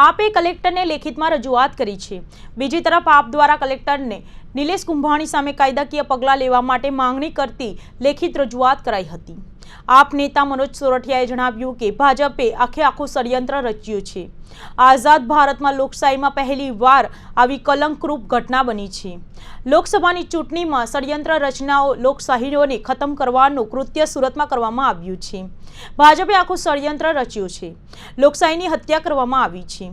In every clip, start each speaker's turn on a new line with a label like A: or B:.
A: આપે કલેક્ટરને લેખિતમાં રજૂઆત કરી છે. બીજી તરફ આપ દ્વારા કલેક્ટરને નિલેશ કુંભાણી સામે કાયદાકીય પગલાં લેવા માટે માંગણી કરતી લેખિત રજૂઆત કરાઈ હતી. આપ નેતા મનોજ સોરઠિયાએ જણાવ્યું કે ભાજપે આખે આખું ષડયંત્ર રચ્યું છે. આઝાદ ભારતમાં લોકશાહીમાં પહેલી વાર આવી કલંકરૂપ ઘટના બની છે. લોકસભાની ચૂંટણીમાં ષડયંત્ર રચનાઓ લોકશાહીઓને ખતમ કરવાનું કૃત્ય સુરતમાં કરવામાં આવ્યું છે. ભાજપે આખું ષડયંત્ર રચ્યું છે. લોકશાહીની હત્યા કરવામાં આવી છે.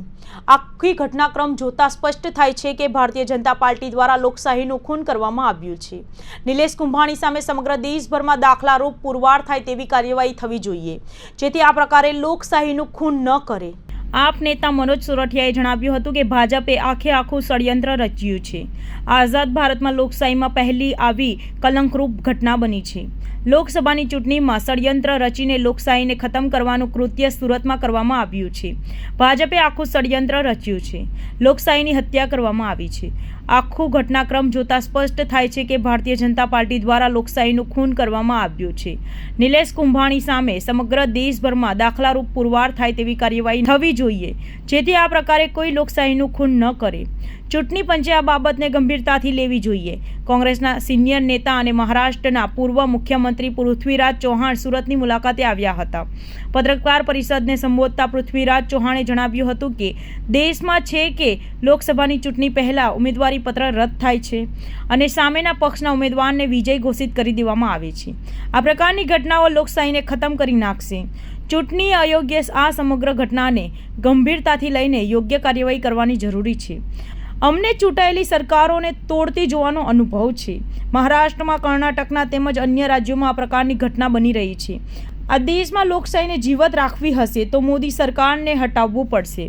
A: આખી ઘટનાક્રમ જોતા સ્પષ્ટ થાય છે કે ભારતીય જનતા પાર્ટી દ્વારા લોકશાહીનું ખૂન કરવામાં આવ્યું છે. નિલેશ કુંભાણી સામે સમગ્ર દેશભરમાં દાખલારૂપ પુરવાર થાય તેવી કાર્યવાહી થવી જોઈએ. જેથી આ પ્રકારે લોકશાહીનું ખૂન ન કરે. આપ નેતા મનોજ સુરઠિયાએ જણાવ્યું હતું કે ભાજપે આખે આખું ષડયંત્ર રચ્યું છે. આઝાદ ભારતમાં લોકશાહીમાં પહેલી આવી કલંકરૂપ ઘટના બની છે. લોકસભાની ચૂંટણીમાં ષડયંત્ર રચીને લોકશાહીને ખતમ કરવાનું કૃત્ય સુરતમાં કરવામાં આવ્યું છે. ભાજપે આખું ષડયંત્ર રચ્યું છે. લોકશાહીની હત્યા કરવામાં આવી છે. આખું ઘટનાક્રમ જોતા સ્પષ્ટ થાય છે કે ભારતીય જનતા પાર્ટી દ્વારા લોકશાહીનું ખૂન કરવામાં આવ્યું છે. નિલેશ કુંભાણી સામે સમગ્ર દેશભરમાં દાખલારૂપ પુરવાર થાય તેવી કાર્યવાહી થવી જોઈએ જેથી આ પ્રકારે કોઈ લોકશાહીનું ખૂન ન કરે. ચૂંટણી પંચે આ બાબતને ગંભીરતાથી લેવી જોઈએ. કોંગ્રેસના સિનિયર નેતા અને મહારાષ્ટ્રના પૂર્વ મુખ્યમંત્રી પૃથ્વીરાજ ચૌહાણ સુરતની મુલાકાતે આવ્યા હતા. પત્રકાર પરિષદને સંબોધતા પૃથ્વીરાજ ચૌહાણે જણાવ્યું હતું કે, દેશમાં છે કે લોકસભાની ચૂંટણી પહેલાં ઉમેદવારી પત્ર રદ થાય છે અને સામેના પક્ષના ઉમેદવારને વિજય ઘોષિત કરી દેવામાં આવે છે. આ પ્રકારની ઘટનાઓ લોકશાહીને ખતમ કરી નાખશે. ચૂંટણી અયોગ્ય આ સમગ્ર ઘટનાને ગંભીરતાથી લઈને યોગ્ય કાર્યવાહી કરવાની જરૂરી છે. અમને ચૂંટાયેલી સરકારોને તોડતી જોવાનો અનુભવ છે. મહારાષ્ટ્રમાં કર્ણાટકના તેમજ અન્ય રાજ્યોમાં આ પ્રકારની ઘટના બની રહી છે. આ દેશમાં લોકશાહીને જીવત રાખવી હશે તો મોદી સરકારને હટાવવું પડશે.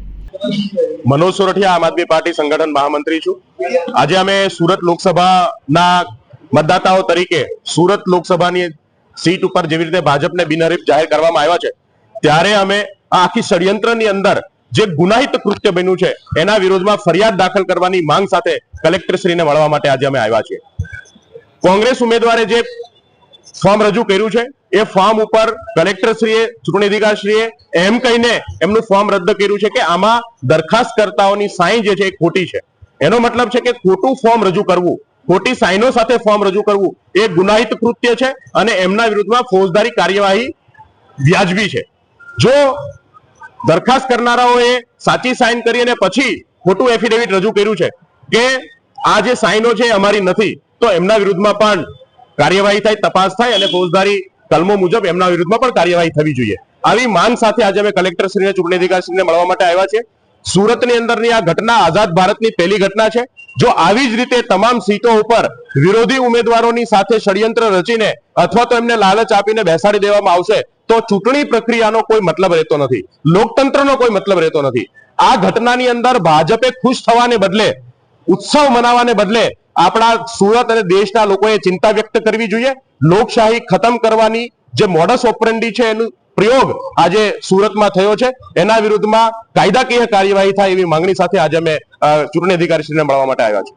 B: મનોજ સોરઠિયા, આમ આદમી પાર્ટી સંગઠન મહામંત્રી છું. આજે અમે સુરત લોકસભાના મતદાતાઓ તરીકે સુરત લોકસભાની સીટ ઉપર જેવી રીતે ભાજપને બિનહરીફ જાહેર કરવામાં આવ્યા છે ત્યારે અમે આ આખી ષડયંત્રની અંદર જે ગુનાહિત કૃત્ય બન્યું છે, એના વિરોધમાં ફરિયાદ દાખલ કરવાની માંગ સાથે કલેક્ટરશ્રીને મળવા માટે આજે અમે આવ્યા છીએ. કોંગ્રેસ ઉમેદવારે જે ફોર્મ રજૂ કર્યું છે, એ ફોર્મ ઉપર કલેક્ટરશ્રીએ ચૂંટણી અધિકારીશ્રીએ એમ કહીને એમનું ફોર્મ રદ કર્યું છે કે આમાં દરખાસ્તકર્તાઓની સાઈન જે છે એ ખોટી છે. એનો મતલબ છે કે ખોટું ફોર્મ રજૂ કરવું, ખોટી સાઈનો સાથે ફોર્મ રજૂ કરવું એ ગુનાહિત કૃત્ય છે અને એમના વિરુદ્ધમાં ફોજદારી કાર્યવાહી વ્યાજબી છે. જો દરખાસ્ત કરનારાઓએ સાચી સાઈન કરી અને પછી ખોટું એફિડેવિટ રજૂ કર્યું છે કે આ જે સાઈનો છે અમારી નથી, તો એમના વિરુદ્ધમાં પણ કાર્યવાહી થાય, તપાસ થાય અને ફોજદારી કલમો મુજબ એમના વિરુદ્ધમાં પણ કાર્યવાહી થવી જોઈએ. આવી માંગ સાથે આજે અમે કલેક્ટર શ્રીને, ચૂંટણી અધિકારીશ્રીને મળવા માટે આવ્યા છે સુરતની અંદરની આ ઘટના આઝાદ ભારતની પહેલી ઘટના છે. જો આવી જ રીતે તમામ સીટો ઉપર વિરોધી ઉમેદવારોની સાથે ષડયંત્ર રચીને અથવા તો એમને લાલચ આપીને બેસાડી દેવામાં આવશે, તો ચૂંટણી પ્રક્રિયાનો કોઈ મતલબ રહેતો નથી. લોકતંત્રનો કોઈ મતલબ રહેતો નથી. આ ઘટનાની અંદર ભાજપે ખુશ થવાને બદલે, ઉત્સવ મનાવાને બદલે આપણા સુરત અને દેશના લોકોએ ચિંતા વ્યક્ત કરવી જોઈએ. લોકશાહી ખતમ કરવાની જે મોડસ ઓપરેન્ડી છે એનું પ્રયોગ આજે સુરતમાં થયો છે. એના વિરુદ્ધમાં કાયદાકીય કાર્યવાહી થાય એવી માંગણી સાથે આજે અમે ચૂંટણી અધિકારીશ્રીને મળવા માટે આવ્યા છે